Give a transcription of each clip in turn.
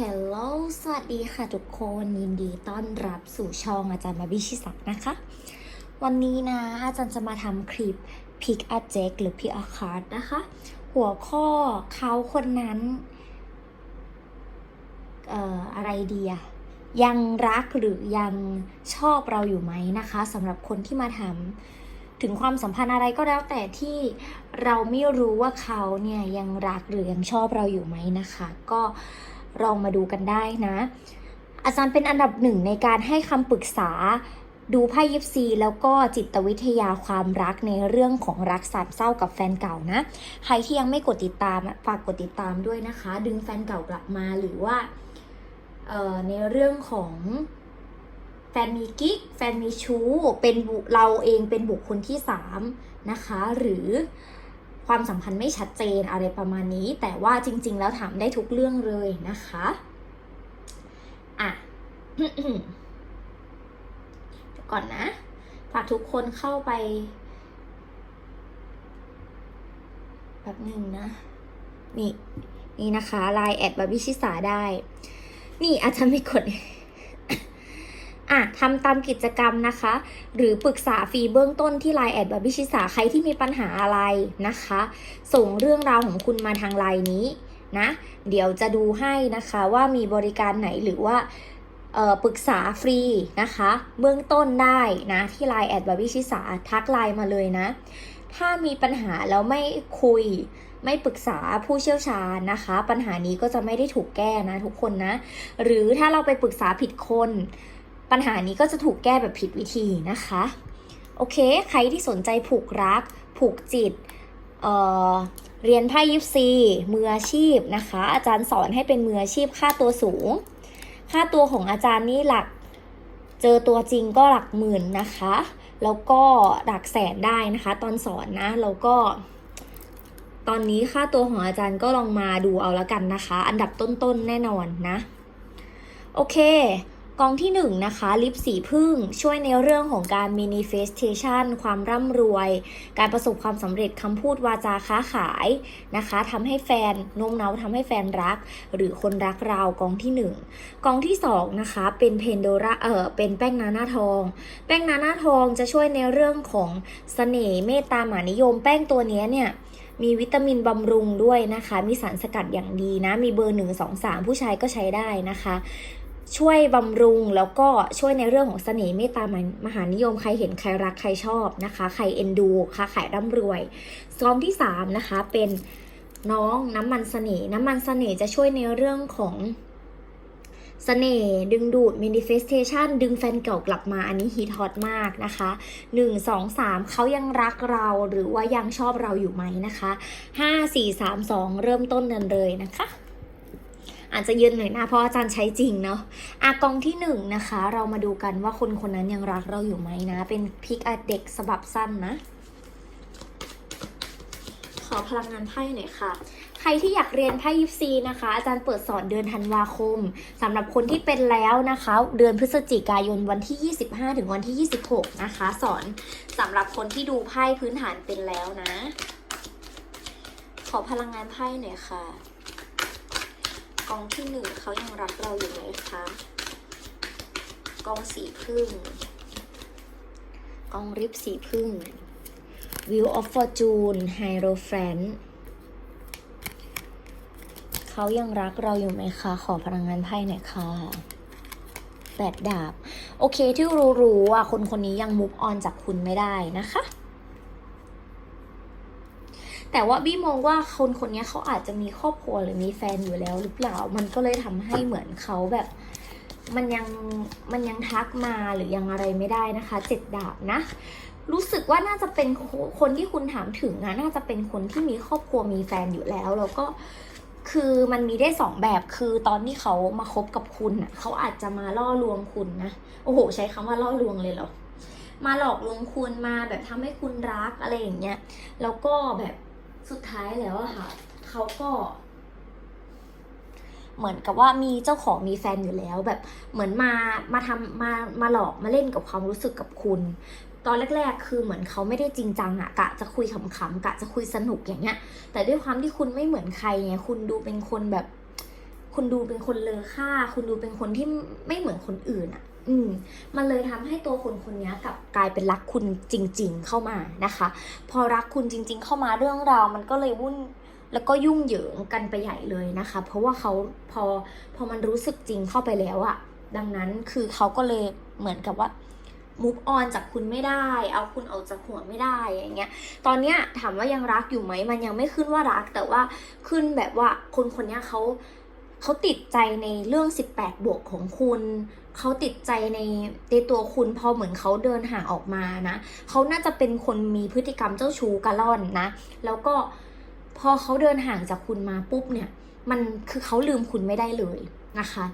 Hello สวัสดีค่ะทุกคน ยินดีต้อนรับสู่ช่องอาจารย์มาบิชิสักนะคะ วันนี้นะ อาจารย์จะมาทำคลิป Pick a Jack หรือ Pick a Card นะคะ หัวข้อเขาคนนั้น เอ่อ อะไรดีอะยังรักหรือยังชอบเราอยู่ไหมนะคะสำหรับคนที่มาทำถึงความสัมพันธ์อะไรก็แล้วแต่ที่เราไม่รู้ว่าเขาเนี่ยยังรักหรือยังชอบเราอยู่ไหมนะคะ ก็ ลองมาดูกันได้นะ อาจารย์เป็นอันดับหนึ่งในการให้คำปรึกษาดูไพ่ยิปซีแล้วก็จิตวิทยาความรักในเรื่องของรักสามเศร้ากับแฟนเก่านะ ใครที่ยังไม่กดติดตามฝากกดติดตามด้วยนะคะ ดึงแฟนเก่ากลับมาหรือว่าในเรื่องของแฟนมีกิ๊กแฟนมีชู้เป็นเราเองเป็นบุคคลที่สามนะคะ หรือ ความสัมพันธ์ไม่ชัดเจนอะไรประมาณนี้ แต่ว่าจริง ๆ แล้วถามได้ทุกเรื่องเลยนะคะอะก่อนนะฝากทุกคนเข้าไปแบบหนึ่งนะ นี่ นี่นะคะ ไลน์แอดบาบิชิสาได้ นี่อาจจะไม่กด อะทำตามกิจกรรมนะคะ หรือปรึกษาฟรีเบื้องต้นที่ไลน์แอดบาบิชิสาใครที่มีปัญหาอะไรนะคะ ส่งเรื่องราวของคุณมาทางไลน์นี้นะเดี๋ยวจะดูให้นะคะว่ามีบริการไหนหรือว่าปรึกษาฟรีนะคะ เบื้องต้นได้นะ ที่ Line แอดบาบิชิสาทักไลน์มาเลยนะ ถ้ามีปัญหาแล้วไม่คุยไม่ปรึกษาผู้เชี่ยวชาญนะคะ ปัญหานี้ก็จะไม่ได้ถูกแก้นะทุกคนนะ หรือถ้าเราไปปรึกษาผิดคน ปัญหานี้ก็จะถูกแก้แบบผิดวิธีนะคะ โอเค ใครที่สนใจผูกรัก ผูกจิตเเรียนไพ่ยิปซีมืออาชีพนะคะ อาจารย์สอนให้เป็นมืออาชีพค่าตัวสูง ค่าตัวของอาจารย์นี่หลักเจอตัวจริงก็หลักหมื่นนะคะ แล้วก็หลักแสนได้นะคะ ตอนสอนนะ แล้วก็ ตอนนี้ค่าตัวของอาจารย์ก็ลองมาดูเอาละกันนะคะ อันดับต้นๆแน่นอนนะ โอเค กองที่หนึ่งนะคะลิปสีพึ่งช่วยในเรื่องของการ manifestation ความร่ำรวย การประสบความสำเร็จคำพูดวาจาค้าขายนะคะทำให้แฟนโน้มน้าวทำให้แฟนรัก หรือคนรักเรากองที่หนึ่งกองที่สองนะคะเป็นเพนโดราเออเป็นแป้งนาหน้าทอง แป้งนาหน้าทองจะช่วยในเรื่องของเสน่ห์เมตตามหานิยม แป้งตัวนี้เนี่ยมีวิตามินบำรุงด้วยนะคะ มีสารสกัดอย่างดีนะ มีเบอร์หนึ่งสองสามผู้ชายก็ใช้ได้นะคะ ช่วยบำรุงแล้วก็ช่วยในเรื่องของเสน่ห์เมตตามมหานิยมใครเห็นใครรักใครชอบนะคะ ใครเอ็นดูค้าขายร่ำรวยซองที่สามนะคะเป็นน้องน้ำมันเสน่ห์น้ำมันเสน่ห์จะช่วยในเรื่องของเสน่ห์ดึงดูด manifestation ดึงแฟนเก่ากลับมาอันนี้ฮิตฮอตมากนะคะ 1 2 3 เขายังรักเราหรือว่ายังชอบเราอยู่ไหมนะคะ 5 4 3 2 เริ่มต้นกันเลยนะคะ อาจจะยืนหน่อยนะเพราะอาจารย์ใช้จริงเนาะอากองที่หนึ่งนะคะ เรามาดูกันว่าคนคนนั้นยังรักเราอยู่ไหมนะ เป็นพิกอเด็กสบับสั้นนะ ขอพลังงานไพ่หน่อยค่ะ ใครที่อยากเรียนไพ่ยิปซีนะคะ อาจารย์เปิดสอนเดือนธันวาคมสำหรับคนที่เป็นแล้วนะคะ เดือนพฤศจิกายนวันที่ 25 ถึงวันที่ 26 นะคะ สอนสำหรับคนที่ดูไพ่พื้นฐานเป็นแล้วนะ ขอพลังงานไพ่หน่อยค่ะก องที่หนึ่งเขายังรักเราอยู่ไหมคะกองสีพึ่งกองริบสีพึ่ง View of Fortune Hierophant เขายังรักเราอยู่ไหมคะ ขอพลังงานไพ่หน่อยค่ะแปดดาบ โอเคที่รู้ๆอะคนคนนี้ยังมุกออนจากคุณไม่ได้นะคะ แต่ว่าบี้มองว่าคนคนนี้เขาอาจจะมีครอบครัวหรือมีแฟนอยู่แล้วหรือเปล่า มันก็เลยทำให้เหมือนเขาแบบ มันยังมันยังทักมาหรือยังอะไรไม่ได้นะคะเจ็ดดาบนะ รู้สึกว่าน่าจะเป็นคนที่คุณถามถึงนะน่าจะเป็นคนที่มีครอบครัวมีแฟนอยู่แล้วแล้วก็คือมันมีได้สองแบบคือตอนที่เขามาคบกับคุณน่ะเขาอาจจะมาล่อลวงคุณนะโอ้โห ใช้คำว่าล่อลวงเลยเหรอมาหลอกลวงคุณมาแบบทำให้คุณรักอะไรอย่างเงี้ยแล้วก็แบบ สุดท้ายแล้วอะค่ะ เขาก็ เหมือนกับว่ามีเจ้าของมีแฟนอยู่แล้วแบบเหมือนมามาทำมามาหลอกมาเล่นกับความรู้สึกกับคุณ ตอนแรก ๆ คือเหมือนเขาไม่ได้จริงจังอะกะจะคุยขำๆกะจะคุยสนุกอย่างเงี้ย แต่ด้วยความที่คุณไม่เหมือนใครไงคุณดูเป็นคนแบบ คุณดูเป็นคนเลอค่า คุณดูเป็นคนที่ไม่เหมือนคนอื่นอะ่ะ อืมมันเลยทำให้ตัวคนคนนี้กับกลายเป็นรักคุณจริง ๆ เข้ามานะคะ พอรักคุณจริง ๆ เข้ามาเรื่องราวมันก็เลยวุ่นแล้วก็ยุ่งเหยิงกันไปใหญ่เลยนะคะ เพราะว่าเขาพอพอมันรู้สึกจริงเข้าไปแล้วอะดังนั้นคือเขาก็เลยเหมือนกับว่า move on จากคุณไม่ได้ เอาคุณออกจากหัวไม่ได้อย่างเงี้ย ตอนเนี้ยถามว่ายังรักอยู่ไหม มันยังไม่ขึ้นว่ารัก แต่ว่าขึ้นแบบว่าคนคนนี้เขาเขาติดใจในเรื่อง 18 บวกของคุณ เขาติดใจในในตัวคุณพอเหมือนเขาเดินห่างออกมานะเขาน่าจะเป็นคนมีพฤติกรรมเจ้าชู้กะล่อนนะ แล้วก็พอเขาเดินห่างจากคุณมาปุ๊บเนี่ย มันคือเขาลืมคุณไม่ได้เลยนะคะ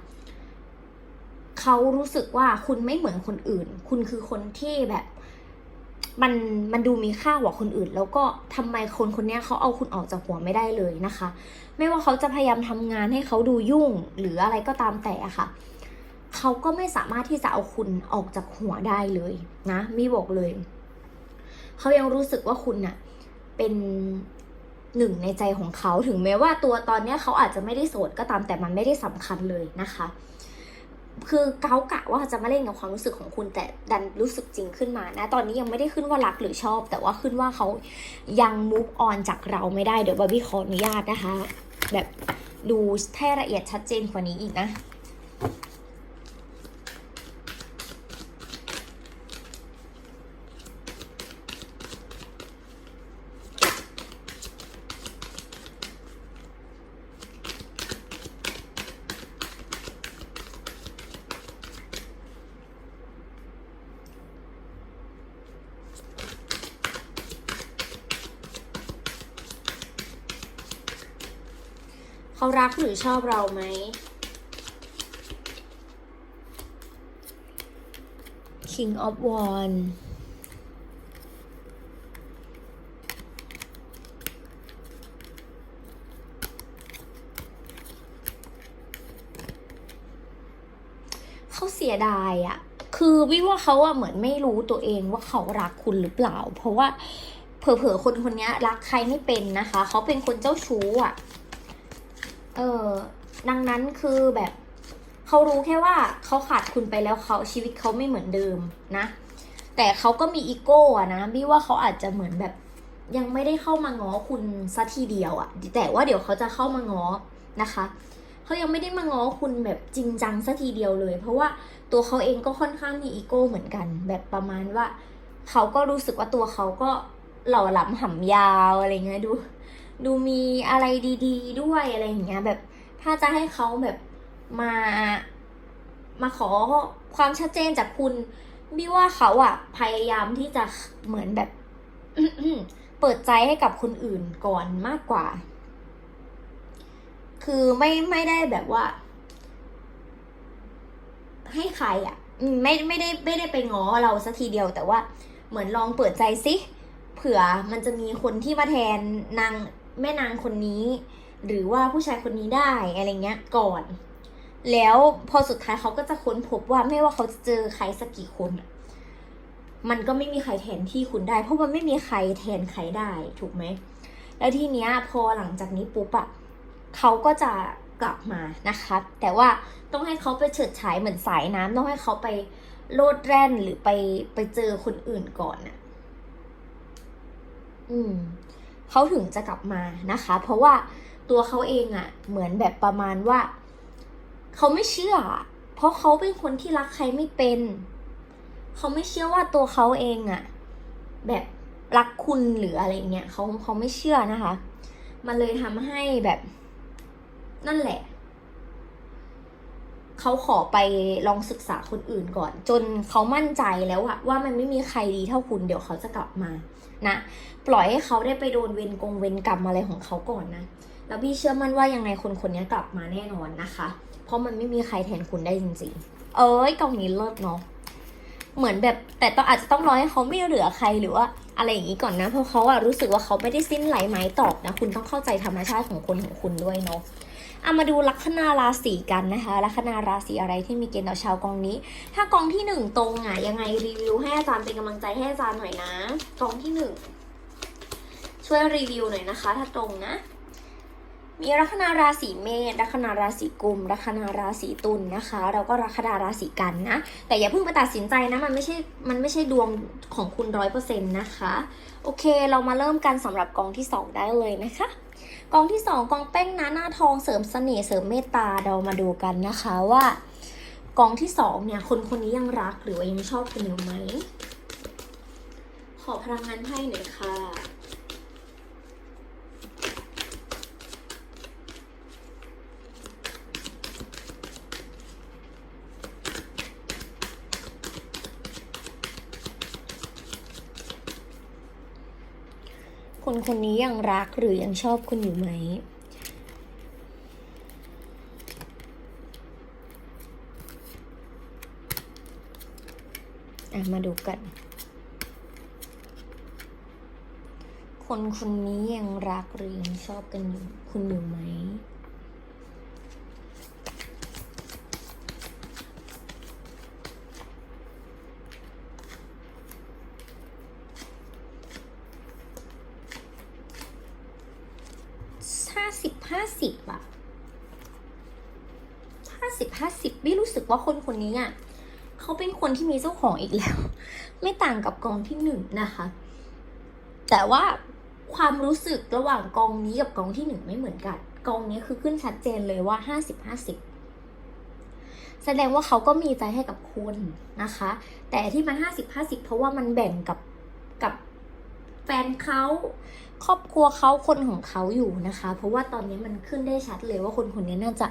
เขารู้สึกว่าคุณไม่เหมือนคนอื่น คุณคือคนที่แบบมันมันดูมีค่ากว่าคนอื่น แล้วก็ทำไมคนคนนี้เขาเอาคุณออกจากหัวไม่ได้เลยนะคะ ไม่ว่าเขาจะพยายามทำงานให้เขาดูยุ่งหรืออะไรก็ตามแต่อะค่ะ เขาก็ไม่สามารถที่จะเอาคุณออกจากหัวได้เลยนะมีบอกเลย เขายังรู้สึกว่าคุณน่ะเป็นหนึ่งในใจของเขาถึงแม้ว่าตัวตอนนี้เขาอาจจะไม่ได้โสดก็ตามแต่มันไม่ได้สำคัญเลยนะคะ คือเกากะว่าจะมาเล่นกับความรู้สึกของคุณแต่ดันรู้สึกจริงขึ้นมานะ ตอนนี้ยังไม่ได้ขึ้นว่ารักหรือชอบ แต่ว่าขึ้นว่าเขายัง move on จากเราไม่ได้เดี๋ยวบาร์บี้ขออนุญาตนะคะ แบบดูให้ละเอียดชัดเจนกว่านี้อีกนะ รักหรือชอบเราไหม King of Wands เขาเสียดายอะคือวิว่าเขาอะเหมือนไม่รู้ตัวเองว่าเขารักคุณหรือเปล่า เพราะว่าเผลอๆคนคนนี้รักใครไม่เป็นนะคะ เขาเป็นคนเจ้าชู้อะ เออดังนั้นคือแบบเขารู้แค่ว่าเขาขาดคุณไปแล้วเขาชีวิตเขาไม่เหมือนเดิมนะ แต่เขาก็มีอีโก้อะนะพี่ว่าเขาอาจจะเหมือนแบบยังไม่ได้เข้ามาง้อคุณซะทีเดียวอะแต่ว่าเดี๋ยวเขาจะเข้ามาง้อนะคะเขายังไม่ได้มาง้อคุณแบบจริงจังซะทีเดียวเลย เพราะว่าตัวเขาเองก็ค่อนข้างมีอีโก้เหมือนกัน แบบประมาณว่าเขาก็รู้สึกว่าตัวเขาก็หล่อหลำหำยาวอะไรเงี้ยดู ดูมีอะไรดี ๆ ด้วยอะไรอย่างเงี้ยแบบถ้าจะให้เขาแบบมามาขอความชัดเจนจากคุณบี้ว่าเขาอะพยายามที่จะเหมือนแบบเปิดใจให้กับคนอื่นก่อนมากกว่า คือไม่ไม่ได้แบบว่า ให้ใครอะ่ะไม่ไม่ได้ไม่ได้ไปง้อเราสักทีเดียว แต่ว่าเหมือนลองเปิดใจสิเผื่อมันจะมีคนที่มาแทนนาง แม่นางคนนี้ หรือว่าผู้ชายคนนี้ได้อะไรเงี้ยก่อน แล้วพอสุดท้ายเขาก็จะค้นพบว่าไม่ว่าเขาจะเจอใครสักกี่คน มันก็ไม่มีใครแทนที่คุณได้ เพราะมันไม่มีใครแทนใครได้ถูกไหมแล้วทีเนี้ยพอหลังจากนี้ปุ๊บอะเขาก็จะกลับมานะคะ แต่ว่าต้องให้เขาไปเฉิดฉายเหมือนสายน้ำต้องให้เขาไปโลดแร่นหรือไปไปเจอคนอื่นก่อนน่ะอืม เขาถึงจะกลับมานะคะ เพราะว่าตัวเขาเองอะ่ะ เหมือนแบบประมาณว่า เขาไม่เชื่อ เพราะเขาเป็นคนที่รักใครไม่เป็น เขาไม่เชื่อว่าตัวเขาเองอะ่ะ แบบรักคุณหรืออะไรเงี้ยเขาเขาไม่เชื่อนะคะ มันเลยทำให้แบบนั่นแหละ เขาขอไปลองศึกษาคนอื่นก่อน จนเขามั่นใจแล้วอะว่ามันไม่มีใครดีเท่าคุณเดี๋ยวเขาจะกลับมา นะ ปล่อยให้เขาได้ไปโดนเวรกงเวรกรรมอะไรของเขาก่อนนะ แล้วพี่เชื่อมั่นว่ายังไงคนคนนี้กลับมาแน่นอนนะคะ เพราะมันไม่มีใครแทนคุณได้จริงๆ เอ้ยกองนี้เลิศเนาะเหมือนแบบแต่ต้องอาจจะต้องรอให้เขาไม่เหลือใครหรือว่าอะไรอย่างนี้ก่อนนะเพราะเขาอะรู้สึกว่าเขาไม่ได้สิ้นไหลไม้ตอกนะ คุณต้องเข้าใจธรรมชาติของคนของคุณด้วยเนาะ เอามาดูลัคนาราศีกันนะคะลัคนาราศีอะไรที่มีเกณฑ์ต่อชาวกองนี้ ถ้ากองที่หนึ่งตรงอะยังไงรีวิวให้อาจารย์เป็นกำลังใจให้อาจารย์หน่อยนะ กองที่หนึ่งช่วยรีวิวหน่อยนะคะ ถ้าตรงนะ มีลัคนาราศีเมษลัคนาราศีกุมลัคนาราศีตุลนะคะแล้วก็ลัคนาราศีกันนะ แต่อย่าเพิ่งไปตัดสินใจนะมันไม่ใช่มันไม่ใช่ดวงของคุณร้อยเปอร์เซ็นต์นะคะ โอเคเรามาเริ่มกันสำหรับกองที่สองได้เลยนะคะ กองที่สองกองแป้งนะหน้าทองเสริมเสน่ห์เสริมเมตตาเรามาดูกันนะคะว่ากองที่สองเนี่ยคนคนนี้ยังรักหรือว่ายังชอบคุณอยู่ไหม ขอพลังงานไพ่หน่อยค่ะ คนนนี้ยังรักหรือยังชอบคุณอยู่ไหมอะมาดูกัน คนคนนี้ยังรักหรือยังชอบกันอยู่คุณอยู่ไหม ห้าสิบอะห้าสิบห้าสิบไม่รู้สึกว่าคนคนนี้อะเขาเป็นคนที่มีเจ้าของอีกแล้ว ไม่ต่างกับกองที่หนึ่งนะคะ แต่ว่าความรู้สึกระหว่างกองนี้กับกองที่หนึ่งไม่เหมือนกัน กองนี้คือขึ้นชัดเจนเลยว่าห้าสิบห้าสิบแสดงว่าเขาก็มีใจให้กับคุณนะคะ แต่ที่มันห้าสิบห้าสิบเพราะว่ามันแบ่งกับ เขาครอบครัวเขาคนของเขาอยู่นะคะ เพราะว่าตอนนี้มันขึ้นได้ชัดเลยว่าคนคนนี้น่าจะ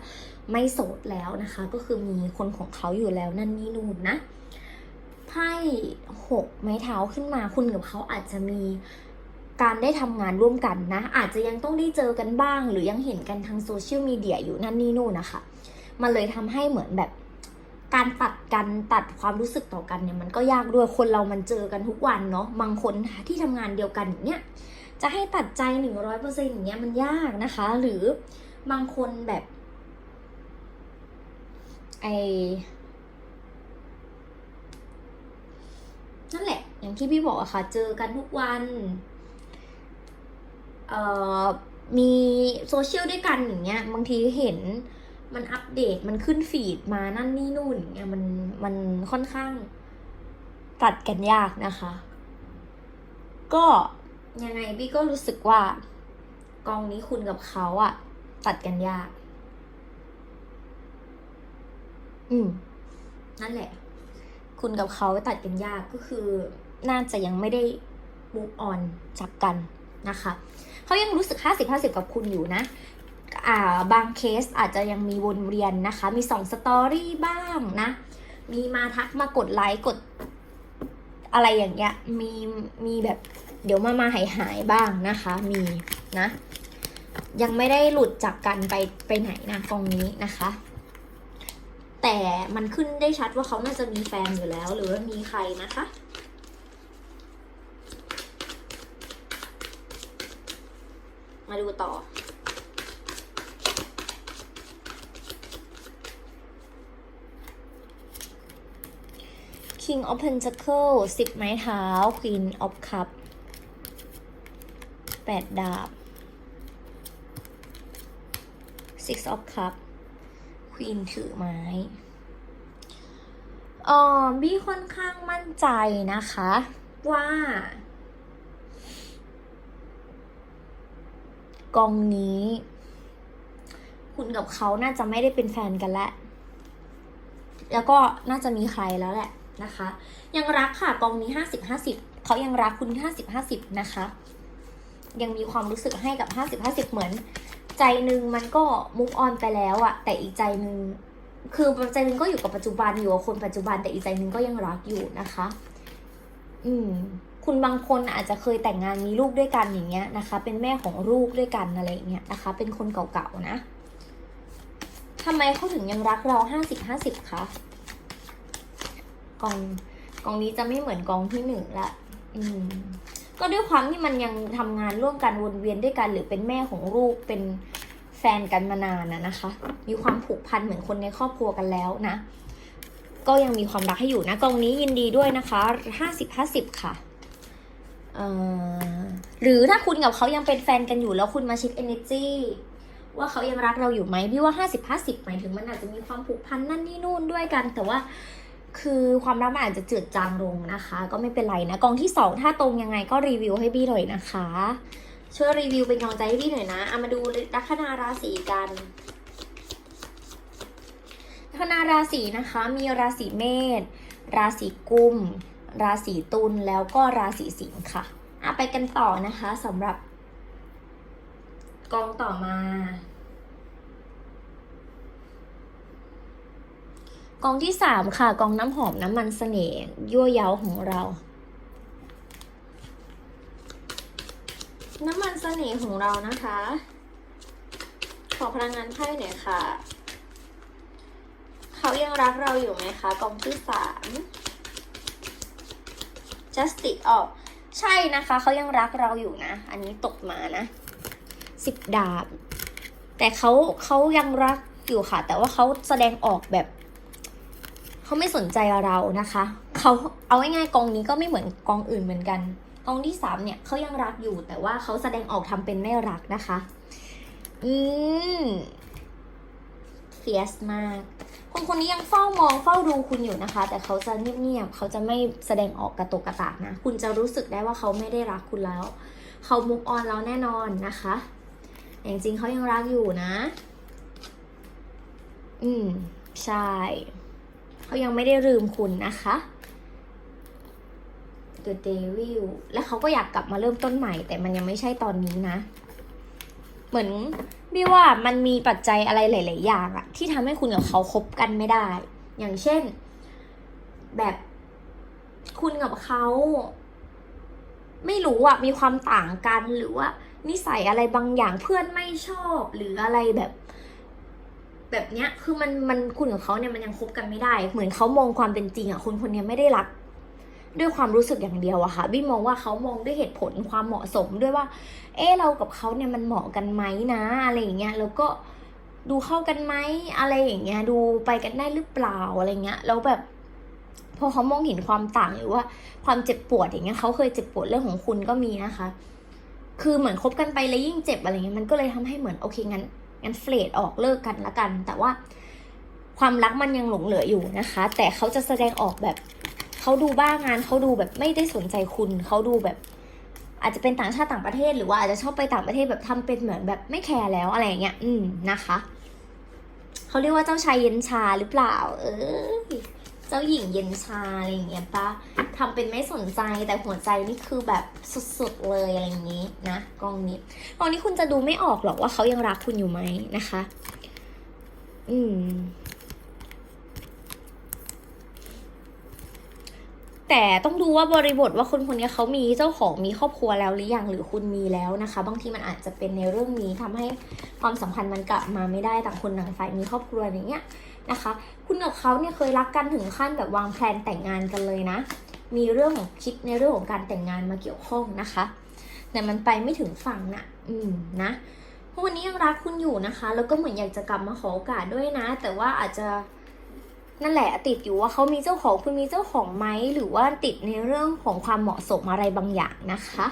ไม่โสดแล้วนะคะ ก็คือมีคนของเขาอยู่แล้วนั่นนี่นู่นนะไพ่หกไม้เท้าขึ้นมาคุณกับเขาอาจจะมีการได้ทำงานร่วมกันนะ อาจจะยังต้องได้เจอกันบ้าง หรือยังเห็นกันทางโซเชียลมีเดียอยู่นั่นนี่นู่นนะคะ มันเลยทำให้เหมือนแบบ การตัดกันตัดความรู้สึกต่อกันเนี่ยมันก็ยากด้วยคนเรามันเจอกันทุกวันเนาะบางคนที่ทำงานเดียวกันอย่างเนี้ยจะให้ตัดใจหนึ่งร้อยเปอร์เซ็นต์อย่างเงี้ยมันยากนะคะ หรือบางคนแบบไอนั่นแหละ อย่างที่พี่บอกอะค่ะ เจอกันทุกวันเอ่อมีโซเชียลด้วยกันอย่างเงี้ยบางทีเห็น มันอัปเดตมันขึ้นฟีดมานั่นนี่นู่นอย่างเงี้ยมันมันค่อนข้างตัดกันยากนะคะ ก็ยังไงบี้ก็รู้สึกว่ากองนี้คุณกับเขาอะตัดกันยาก อืม นั่นแหละ คุณกับเขาตัดกันยากก็คือ น่าจะยังไม่ได้ move on จากกันนะคะ เขายังรู้สึก 50-50 กับคุณอยู่นะ บางเคสอาจจะยังมีวนเวียนนะคะ มีสองสตอรี่บ้างนะ มีมาทักมากดไลค์กดอะไรอย่างเงี้ย มีมีแบบเดี๋ยวมามาหายหายบ้างนะคะ มีนะ ยังไม่ได้หลุดจากกันไปไปไหนนะกองนี้นะคะ แต่มันขึ้นได้ชัดว่าเขาน่าจะมีแฟนอยู่แล้ว หรือว่ามีใครนะคะมาดูต่อ King of Pentacle สิบไม้เท้า Queen of Cup แปดดาบ Six of Cup Queen ถือไม้เออบี้ค่อนข้างมั่นใจนะคะ ว่า กองนี้ คุณกับเขาน่าจะไม่ได้เป็นแฟนกันแล้ว แล้วก็น่าจะมีใครแล้วแหละ นะคะ ยังรักค่ะกองนี้ห้าสิบห้าสิบเขายังรักคุณห้าสิบห้าสิบนะคะ ยังมีความรู้สึกให้กับห้าสิบห้าสิบเหมือน ใจหนึ่งมันก็มุกออนไปแล้วอะแต่อีกใจหนึ่งคือใจหนึ่งก็อยู่กับปัจจุบันอยู่กับคนปัจจุบันแต่อีกใจหนึ่งก็ยังรักอยู่นะคะ อืมคุณบางคนอาจจะเคยแต่งงานมีลูกด้วยกันอย่างเงี้ยนะคะ เป็นแม่ของลูกด้วยกันอะไรเงี้ยนะคะ เป็นคนเก่าๆนะทำไมเขาถึงยังรักเราห้าสิบห้าสิบคะ กองกองนี้จะไม่เหมือนกองที่หนึ่งละ อืม ก็ด้วยความที่มันยังทำงานร่วมกันวนเวียนด้วยกันหรือเป็นแม่ของลูกเป็นแฟนกันมานานนะนะคะ มีความผูกพันเหมือนคนในครอบครัวกันแล้วนะ ก็ยังมีความรักให้อยู่นะกองนี้ยินดีด้วยนะคะห้าสิบห้าสิบค่ะเอ่อหรือถ้าคุณกับเขายังเป็นแฟนกันอยู่แล้วคุณมาเช็ค energy ว่าเขายังรักเราอยู่ไหมพี่ว่าห้าสิบห้าสิบหมายถึงมันอาจจะมีความผูกพันนั่นนี่นู่นด้วยกัน แต่ว่า คือความรักมันอาจจะจืดจางลงนะคะ ก็ไม่เป็นไรนะกองที่สองถ้าตรงยังไงก็รีวิวให้พี่หน่อยนะคะ ช่วยรีวิวเป็นกำลังใจให้พี่หน่อยนะเอามาดูลัคนาราศีกันลัคนาราศีนะคะ มีราศีเมษราศีกุม ราศีตุลแล้วก็ราศีสิงค์ค่ะอะไปกันต่อนะคะสำหรับกองต่อมา กองที่สามค่ะกองน้ำหอมน้ำมันเสน่ห์ยั่วเย้าของเรา น้ำมันเสน่ห์ของเรานะคะ ขอพลังงานไพ่หน่อยค่ะ เขายังรักเราอยู่ไหมคะกองที่สาม justice ออกใช่นะคะ เขายังรักเราอยู่นะ อันนี้ตกมานะสิบดาบ แต่เขาเขายังรักอยู่ค่ะ แต่ว่าเขาแสดงออกแบบ เขาไม่สนใจเรานะคะ เขาเอาง่ายๆกองนี้ก็ไม่เหมือนกองอื่นเหมือนกันกองที่สามเนี่ยเขายังรักอยู่แต่ว่าเขาแสดงออกทำเป็นไม่รักนะคะ อืมเฟียสมาก คนคนนี้ยังเฝ้ามองเฝ้าดูคุณอยู่นะคะ แต่เขาจะเงียบๆเขาจะไม่แสดงออกกระตุกกระตากนะ คุณจะรู้สึกได้ว่าเขาไม่ได้รักคุณแล้ว เขามุกออนแล้วแน่นอนนะคะแต่จริงๆเขายังรักอยู่นะ อืม ใช่ เขายังไม่ได้ลืมคุณนะคะ The Devil และเขาก็อยากกลับมาเริ่มต้นใหม่ แต่มันยังไม่ใช่ตอนนี้นะ เหมือนพี่ว่ามันมีปัจจัยอะไรหลาย ๆ อย่างอะที่ทำให้คุณกับเขาคบกันไม่ได้ อย่างเช่น แบบคุณกับเขาไม่รู้อะมีความต่างกันหรือว่านิสัยอะไรบางอย่างเพื่อนไม่ชอบหรืออะไรแบบ แบบเนี้ยคือมันมันคุณกับเขาเนี่ยมันยังคบกันไม่ได้ เหมือนเขามองความเป็นจริงอะคนคนนี้ไม่ได้รัก ด้วยความรู้สึกอย่างเดียวอะค่ะบี้มองว่าเขามองด้วยเหตุผลความเหมาะสมด้วยว่า เออเรากับเขาเนี่ยมันเหมาะกันไหมนะอะไรอย่างเงี้ยแล้วก็ดูเข้ากันไหมอะไรอย่างเงี้ย ดูไปกันได้หรือเปล่าอะไรเงี้ยแล้วแบบพอเขามองเห็นความต่างหรือว่าความเจ็บปวดอย่างเงี้ยเขาเคยเจ็บปวดเรื่องของคุณก็มีนะคะ คือเหมือนคบกันไปแล้วยิ่งเจ็บอะไรเงี้ยมันก็เลยทำให้เหมือนโอเคงั้น งั้นเฟลดออกเลิกกันละกัน แต่ว่าความรักมันยังหลงเหลืออยู่นะคะ แต่เขาจะแสดงออกแบบเขาดูบ้างานเขาดูแบบไม่ได้สนใจคุณเขาดูแบบ อาจจะเป็นต่างชาติต่างประเทศ หรือว่าอาจจะชอบไปต่างประเทศแบบทำเป็นเหมือนแบบไม่แคร์แล้วอะไรอย่างเงี้ย อืมนะคะเขาเรียกว่าเจ้าชายเย็นชาหรือเปล่า เออ เจ้าหญิงเย็นชาอะไรอย่างเงี้ยปะทำเป็นไม่สนใจแต่หัวใจนี่คือแบบสุดๆเลยอะไรอย่างงี้นะกองนี้กองนี้คุณจะดูไม่ออกหรอกว่าเขายังรักคุณอยู่ไหมนะคะ อืม แต่ต้องดูว่าบริบทว่าคนคนนี้เขามีเจ้าของมีครอบครัวแล้วหรือยังหรือคุณมีแล้วนะคะ บางทีมันอาจจะเป็นในเรื่องนี้ทำให้ความสัมพันธ์มันกลับมาไม่ได้ต่างคนต่างฝ่ายมีครอบครัวอย่างเงี้ย นะคะ คุณกับเขาเนี่ยเคยรักกันถึงขั้นแบบวางแผนแต่งงานกันเลยนะ มีเรื่องของคิดในเรื่องของการแต่งงานมาเกี่ยวข้องนะคะ แต่มันไปไม่ถึงฝั่งน่ะ อืมนะเพราะวันนี้ยังรักคุณอยู่นะคะ แล้วก็เหมือนอยากจะกลับมาขอโอกาสด้วยนะ แต่ว่าอาจจะนั่นแหละติดอยู่ว่าเขามีเจ้าของคุณมีเจ้าของไหมหรือว่าติดในเรื่องของความเหมาะสมอะไรบางอย่างนะคะ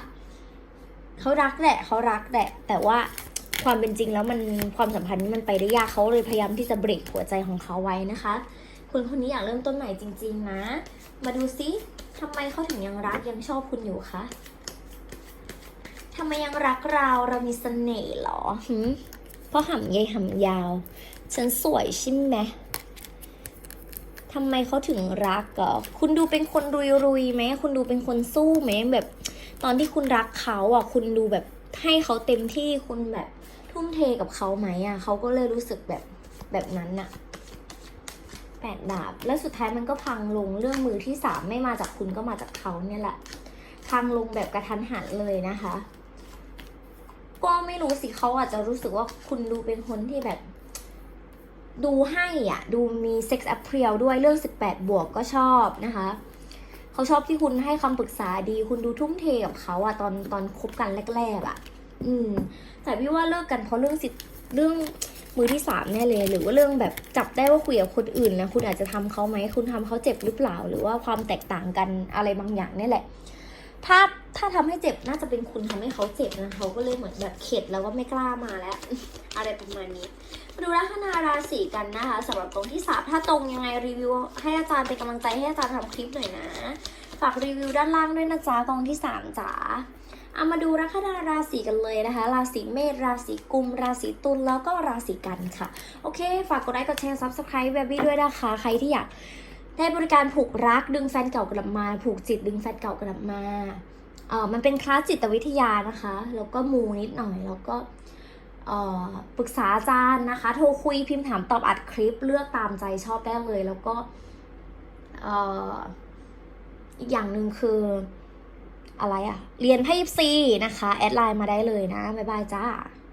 เขารักแหละเขารักแหละแต่ว่า ความเป็นจริงแล้วมันความสัมพันธ์นี้มันไปได้ยากเขาเลยพยายามที่จะเบรกหัวใจของเขาไว้นะคะคุณคนนี้อยากเริ่มต้นใหม่จริง ๆ นะ มาดูซิทำไมเขาถึงยังรักยังชอบคุณอยู่คะทำไมยังรักเราเรามีเสน่ห์เหรอหืเพราะหำใหญ่หำยาว ฉันสวยใช่ไหมทำไมเขาถึงรักอะคุณดูเป็นคนรุยรุยไหมคุณดูเป็นคนสู้ไหมแบบ ตอนที่คุณรักเขาอะ คุณดูแบบให้เขาเต็มที่คุณแบบ ทุ่มเทกับเขาไหมอะเขาก็เลยรู้สึกแบบแบบนั้นอะแปดดาบ แล้วสุดท้ายมันก็พังลงเรื่องมือที่สามไม่มาจากคุณก็มาจากเขาเนี่ยแหละ พังลงแบบกระทันหันเลยนะคะ ก็ไม่รู้สิเขาอาจจะรู้สึกว่าคุณดูเป็นคนที่แบบ ดูให้อะ ดูมีเซ็กซ์ p อ e a l ด้วยเรื่อง 18 บวกก็ชอบนะคะเขาชอบที่คุณให้คำปรึกษาดี คุณดูทุ่มเทกับเขาอะตอนตอนคบกันแรกๆอะ อืม แต่พี่ว่าเลิกกันเพราะเรื่องสิทธิ์เรื่องมือที่สามแน่เลย หรือว่าเรื่องแบบจับได้ว่าคุยกับคนอื่นแล้วคุณอาจจะทำเขาไหมคุณทำเขาเจ็บหรือเปล่า หรือว่าความแตกต่างกันอะไรบางอย่างนี่แหละ ถ้าถ้าทำให้เจ็บน่าจะเป็นคุณทำให้เขาเจ็บนะเขาก็เลยเหมือนแบบเข็ดแล้วก็ไม่กล้ามาแล้ว อะไรประมาณนี้มาดูลัคนาราศีกันนะคะสำหรับตรงที่สามถ้าตรงยังไงรีวิว ให้อาจารย์เป็นกำลังใจให้อาจารย์ทำคลิปหน่อยนะฝากรีวิวด้านล่างด้วยนะจ๊ะกองที่สามจ๋า เอามาดูลัคนาราศีกันเลยนะคะ ราศีเมษราศีกุม ราศีตุลแล้วก็ราศีกันค่ะ โอเค ฝากกดไลค์กดแชร์ซับสไคร b ์แบบบี้ด้วยนะคะ ใครที่อยากได้บริการผูกรักดึงแฟนเก่ากลับมา ผูกจิตดึงแฟนเก่ากลับมาเออมันเป็นคลาสจิตวิทยานะคะ แล้วก็มูนิดหน่อยแล้วก็ปรึกษาอาจารย์นะคะ โทรคุยพิมพ์ถามตอบอัดคลิปเลือกตามใจชอบได้เลย แล้วก็อีกอย่างหนึ่งคือ อะไรอะเรียนไพ่ยิปซีนะคะ แอดไลน์มาได้เลยนะ บ๊ายบายจ้า